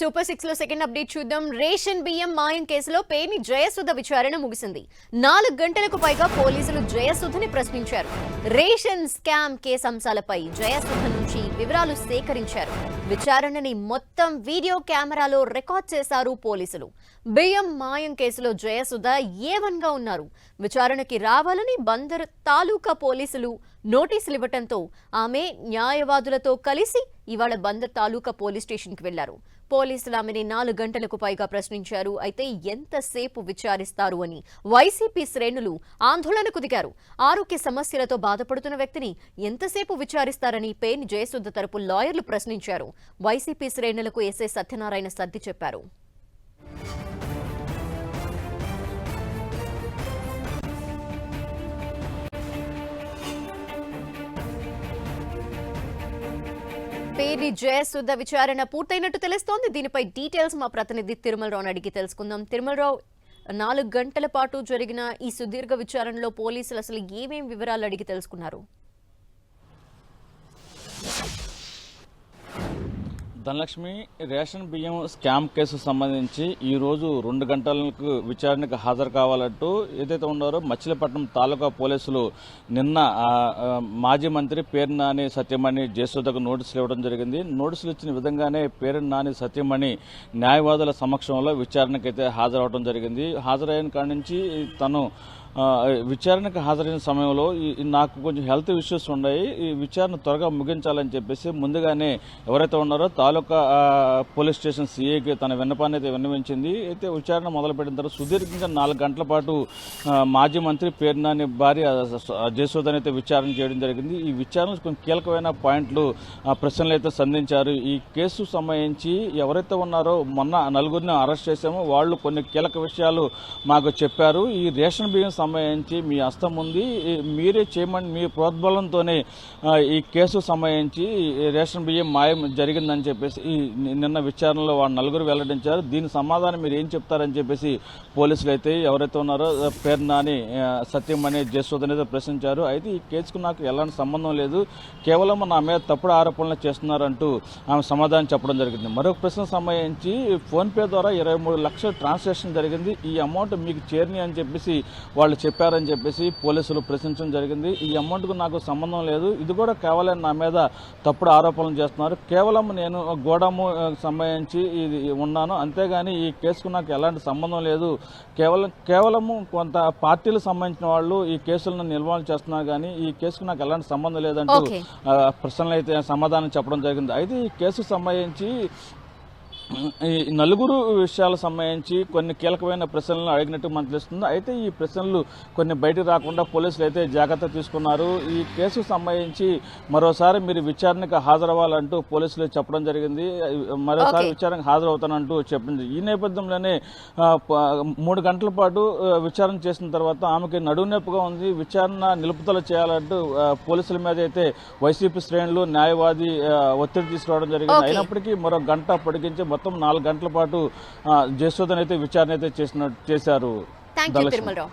Super సిక్స్లో second update చూద్దాం. Ration బియ్యం మాయం కేసులో పేని జయసుధ విచారణ ముగిసింది. నాలుగు గంటలకు పైగా పోలీసులు జయసుధని ప్రశ్నించారు. రేషన్ స్కామ్ కేసు అంశాలపై జయసుధ నుంచి వివరాలు సేకరించారు. విచారణని మొత్తం వీడియో కెమెరాలో రికార్డ్ చేశారు పోలీసులు. బియ్యం మాయం కేసులో జయసుధ ఏవన్గా ఉన్నారు? విచారణకి రావాలని బందర్ తాలూకా పోలీసులు నోటీసులు ఇవ్వటంతో ఆమె న్యాయవాదులతో కలిసి ఇవాళ బందర్ తాలూకా పోలీస్ స్టేషన్కి వెళ్ళారు. పోలీసులు ఆమెని నాలుగు గంటలకు పైగా ప్రశ్నించారు. అయితే ఎంతసేపు విచారిస్తారు అని వైసీపీ శ్రేణులు ఆందోళనకు దిగారు. ఆరోగ్య సమస్యలతో బాధపడుతున్న వ్యక్తిని ఎంతసేపు విచారిస్తారని పేని జయసుద్ధ తరపు లాయర్లు ప్రశ్నించారు. వైసీపీ శ్రేణులకు ఎస్ఐ సత్యనారాయణ సర్ది చెప్పారు. పేరి జయసుద్ధ విచారణ పూర్తయినట్టు తెలుస్తోంది. దీనిపై డీటెయిల్స్ మా ప్రతినిధి తిరుమలరావుని అడిగి తెలుసుకుందాం. తిరుమలరావు నాలుగు గంటల పాటు జరిగిన ఈ సుదీర్ఘ విచారణలో పోలీసులు అసలు ఏమేమి వివరాలు అడిగి తెలుసుకున్నారు? ధనలక్ష్మి రేషన్ బియ్యం స్కామ్ కేసు సంబంధించి ఈరోజు రెండు గంటలకు విచారణకు హాజరు కావాలంటూ ఏదైతే ఉన్నారో మచిలీపట్నం తాలూకా పోలీసులు నిన్న మాజీ మంత్రి పేరు నాని సత్యమణి జయసుధకు నోటీసులు ఇవ్వడం జరిగింది. నోటీసులు ఇచ్చిన విధంగానే పేరు నాని సత్యమణి న్యాయవాదుల సమక్షంలో విచారణకైతే హాజరవడం జరిగింది. హాజరైన కాడి నుంచి తను విచారణకు హాజరైన సమయంలో ఈ- నాకు కొంచెం హెల్త్ ఇష్యూస్ ఉన్నాయి. ఈ విచారణ త్వరగా ముగించాలని చెప్పేసి ముందుగానే ఎవరైతే ఉన్నారో తాలూకా పోలీస్ స్టేషన్ సీఏకి తన విన్నపాన్ని అయితే విన్నవించింది. అయితే విచారణ మొదలుపెట్టిన తర్వాత సుదీర్ఘంగా నాలుగు గంటల పాటు మాజీ మంత్రి పేర్నాని భార్య జయసూదన్ అయితే విచారణ చేయడం జరిగింది. ఈ విచారణ కొన్ని కీలకమైన పాయింట్లు ప్రశ్నలు అయితే సంధించారు. ఈ కేసు సంబంధించి ఎవరైతే ఉన్నారో మొన్న నలుగురిని అరెస్ట్ చేశామో వాళ్ళు కొన్ని కీలక విషయాలు మాకు చెప్పారు. ఈ రేషన్ బియ్యం సంబంధించి మీ హస్తం ఉంది. మీరే చేయమని మీ ప్రోద్బలంతోనే ఈ కేసు సంబంధించి రేషన్ బియ్యం మాయం జరిగిందని చెప్పేసి నిన్న విచారణలో వాళ్ళు నలుగురు వెల్లడించారు. దీని సమాధానం మీరు ఏం చెప్తారని చెప్పేసి పోలీసులు అయితే ఎవరైతే ఉన్నారో పేరు నాని సత్యం అనే జయసూద్ అనేది ప్రశ్నించారు. అయితే ఈ కేసుకు నాకు ఎలాంటి సంబంధం లేదు. కేవలం నా మీద తప్పుడు ఆరోపణలు చేస్తున్నారంటూ ఆమె సమాధానం చెప్పడం జరిగింది. మరొక ప్రశ్న సంబంధించి ఫోన్పే ద్వారా ఇరవై మూడు లక్షల ట్రాన్సాక్షన్ జరిగింది. ఈ అమౌంట్ మీకు చేరినాయి అని చెప్పేసి వాళ్ళు చెప్పారని చెప్పేసి పోలీసులు ప్రశ్నించడం జరిగింది. ఈ అమౌంట్కు నాకు సంబంధం లేదు. ఇది కూడా కేవలం నా మీద తప్పుడు ఆరోపణలు చేస్తున్నారు. కేవలం నేను గోడము సంబంధించి ఇది ఉన్నాను. అంతేగాని ఈ కేసుకు నాకు ఎలాంటి సంబంధం లేదు. కేవలం కేవలము కొంత పార్టీలకు సంబంధించిన వాళ్ళు ఈ కేసులను నిల్వలు చేస్తున్నారు కానీ ఈ కేసుకు నాకు ఎలాంటి సంబంధం లేదంటూ ప్రశ్నలు అయితే సమాధానం చెప్పడం జరిగింది. అయితే ఈ కేసుకు సంబంధించి ఈ నలుగురు విషయాలకు సంబంధించి కొన్ని కీలకమైన ప్రశ్నలను అడిగినట్టు మనకు తెలుస్తుంది. అయితే ఈ ప్రశ్నలు కొన్ని బయటకు రాకుండా పోలీసులు అయితే జాగ్రత్త తీసుకున్నారు. ఈ కేసుకు సంబంధించి మరోసారి మీరు విచారణకు హాజరవ్వాలంటూ పోలీసులు చెప్పడం జరిగింది. మరోసారి. విచారణకు హాజరవుతానంటూ చెప్పింది ఈ నేపథ్యంలోనే మూడు గంటల పాటు విచారణ చేసిన తర్వాత ఆమెకి నడువు నొప్పిగా ఉంది. విచారణ నిలుపుదల చేయాలంటూ పోలీసుల మీద అయితే వైసీపీ శ్రేణులు న్యాయవాది ఒత్తిడి తీసుకురావడం జరిగింది. అయినప్పటికీ మరో గంట పొడిగించి మొత్తం నాలుగు గంటల పాటు జయశోధన్ అయితే విచారణ అయితే చేసిన చేశారు థ్యాంక్ యూ. తిరుమలరావు